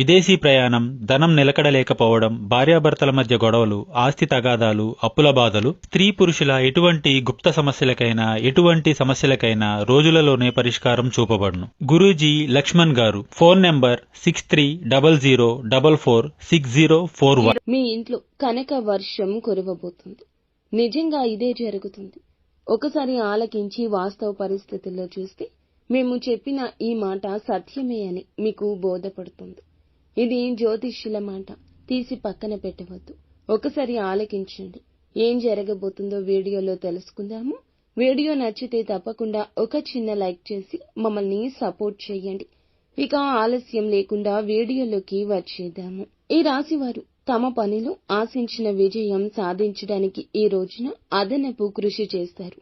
విదేశీ ప్రయాణం ధనం నిలకడలేకపోవడం భార్యాభర్తల మధ్య గొడవలు ఆస్తి తగాదాలు అప్పుల బాధలు స్త్రీ పురుషుల ఎటువంటి గుప్త సమస్యలకైనా ఎటువంటి సమస్యలకైనా రోజులలోనే పరిష్కారం చూపబడును. Guruji Laxman garu phone number six three double zero double four six zero four one. మీ ఇంట్లో కనక వర్షం కురవబోతుంది. నిజంగా ఇదే జరుగుతుంది. ఒకసారి ఆలకించి వాస్తవ పరిస్థితుల్లో చూస్తే మేము చెప్పిన ఈ మాట సత్యమే అని మీకు బోధపడుతుంది. ఇది జ్యోతిష్యుల మాట? తీసి పక్కన పెట్టవద్దు. ఒకసారి ఆలకించండి. ఏం జరగబోతుందో వీడియోలో తెలుసుకుందాము. వీడియో నచ్చితే తప్పకుండా ఒక చిన్న లైక్ చేసి మమ్మల్ని సపోర్ట్ చేయండి. ఇక ఆలస్యం లేకుండా వీడియోలోకి వచ్చేద్దాము. ఈ రాశివారు తమ పనిలో ఆశించిన విజయం సాధించడానికి ఈ రోజున అదనపు కృషి చేస్తారు.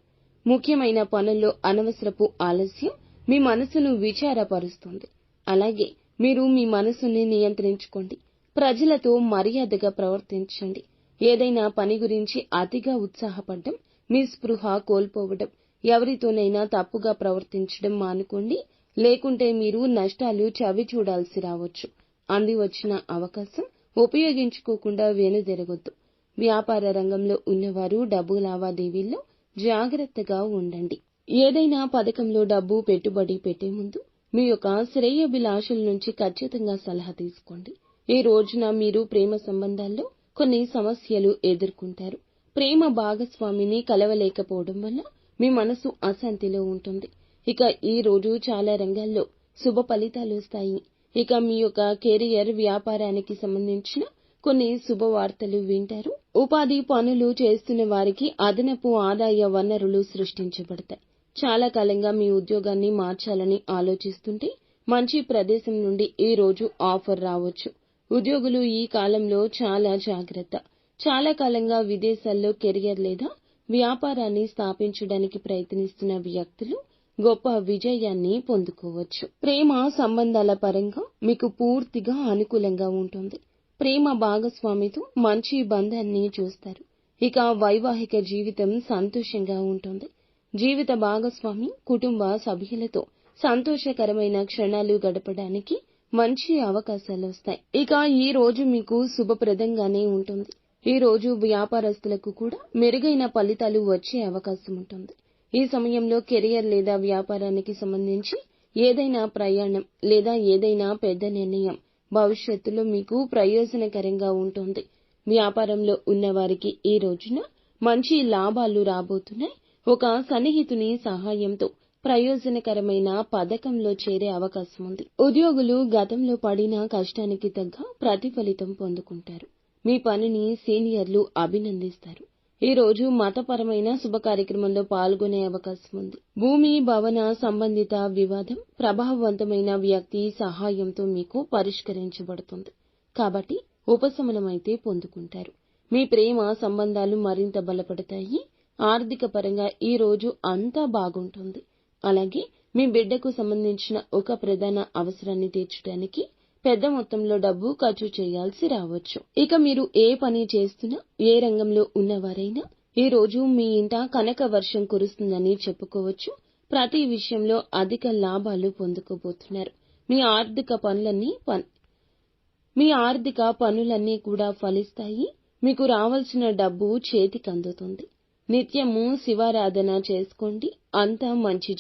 ముఖ్యమైన పనుల్లో అనవసరపు ఆలస్యం మీ మనసును విచారపరుస్తుంది. అలాగే మీరు మీ మనసుని నియంత్రించుకోండి. ప్రజలతో మర్యాదగా ప్రవర్తించండి. ఏదైనా పని గురించి అతిగా ఉత్సాహపడడం మీ స్పృహ కోల్పోవడం ఎవరితోనైనా తప్పుగా ప్రవర్తించడం మానుకోండి. లేకుంటే మీరు నష్టాలు చవి చూడాల్సి రావచ్చు. అంది వచ్చిన అవకాశం ఉపయోగించుకోకుండా వెనుదిరగొద్దు. వ్యాపార రంగంలో ఉన్నవారు డబ్బు లావాదేవీల్లో జాగ్రత్తగా ఉండండి. ఏదైనా పథకంలో డబ్బు పెట్టుబడి పెట్టే ముందు మీ యొక్క శ్రేయోభిలాషుల నుంచి ఖచ్చితంగా సలహా తీసుకోండి. ఈ రోజున మీరు ప్రేమ సంబంధాల్లో కొన్ని సమస్యలు ఎదుర్కొంటారు. ప్రేమ భాగస్వామిని కలవలేకపోవడం వల్ల మీ మనసు అశాంతిలో ఉంటుంది. ఇక ఈ రోజు చాలా రంగాల్లో శుభ ఫలితాలు వస్తాయి. ఇక మీ యొక్క కెరియర్ వ్యాపారానికి సంబంధించిన కొన్ని శుభవార్తలు వింటారు. ఉపాధి పనులు చేస్తున్న వారికి అదనపు ఆదాయ వనరులు సృష్టించబడతాయి. చాలా కాలంగా మీ ఉద్యోగాన్ని మార్చాలని ఆలోచిస్తుంటే మంచి ప్రదేశం నుండి ఈ రోజు ఆఫర్ రావచ్చు. ఉద్యోగులు ఈ కాలంలో చాలా జాగ్రత్త. చాలా కాలంగా విదేశాల్లో కెరియర్ లేదా వ్యాపారాన్ని స్థాపించడానికి ప్రయత్నిస్తున్న వ్యక్తులు గొప్ప విజయాన్ని పొందుకోవచ్చు. ప్రేమ సంబంధాల పరంగా మీకు పూర్తిగా అనుకూలంగా ఉంటుంది. ప్రేమ భాగస్వామితో మంచి బంధాన్ని చూస్తారు. ఇక వైవాహిక జీవితం సంతోషంగా ఉంటుంది. జీవిత భాగస్వామి కుటుంబ సభ్యులతో సంతోషకరమైన క్షణాలు గడపడానికి మంచి అవకాశాలు వస్తాయి. ఇక ఈ రోజు మీకు శుభప్రదంగానే ఉంటుంది. ఈ రోజు వ్యాపారస్తులకు కూడా మెరుగైన ఫలితాలు వచ్చే అవకాశం ఉంటుంది. ఈ సమయంలో కెరియర్ లేదా వ్యాపారానికి సంబంధించి ఏదైనా ప్రయాణం లేదా ఏదైనా పెద్ద నిర్ణయం భవిష్యత్తులో మీకు ప్రయోజనకరంగా ఉంటుంది. వ్యాపారంలో ఉన్నవారికి ఈ రోజున మంచి లాభాలు రాబోతున్నాయి. ఒక సన్నిహితుని సహాయంతో ప్రయోజనకరమైన పథకంలో చేరే అవకాశం ఉంది ఉద్యోగులు గతంలో పడిన కష్టానికి తగ్గ ప్రతిఫలితం పొందుకుంటారు. మీ పనిని సీనియర్లు అభినందిస్తారు. ఈ రోజు మతపరమైన శుభ కార్యక్రమంలో పాల్గొనే అవకాశం ఉంది భూమి భవన సంబంధిత వివాదం ప్రభావవంతమైన వ్యక్తి సహాయంతో మీకు పరిష్కరించబడుతుంది. కాబట్టి ఉపశమనమైతే పొందుకుంటారు. మీ ప్రేమ సంబంధాలు మరింత బలపడతాయి. ఆర్థిక పరంగా ఈ రోజు అంతా బాగుంటుంది. అలాగే మీ బిడ్డకు సంబంధించిన ఒక ప్రధాన అవసరాన్ని తీర్చడానికి పెద్ద మొత్తంలో డబ్బు ఖర్చు చేయాల్సి రావచ్చు. ఇక మీరు ఏ పని చేస్తున్నా ఏ రంగంలో ఉన్నవారైనా ఈ రోజు మీ ఇంట కనక వర్షం కురుస్తుందని చెప్పుకోవచ్చు. ప్రతి విషయంలో అధిక లాభాలు పొందుకోబోతున్నారు. మీ ఆర్థిక పనులన్నీ మీ ఆర్థిక పనులన్నీ కూడా ఫలిస్తాయి. మీకు రావాల్సిన డబ్బు చేతికి అందుతుంది. నిత్యము శివారాధన చేసుకోండి. అంతా మంచి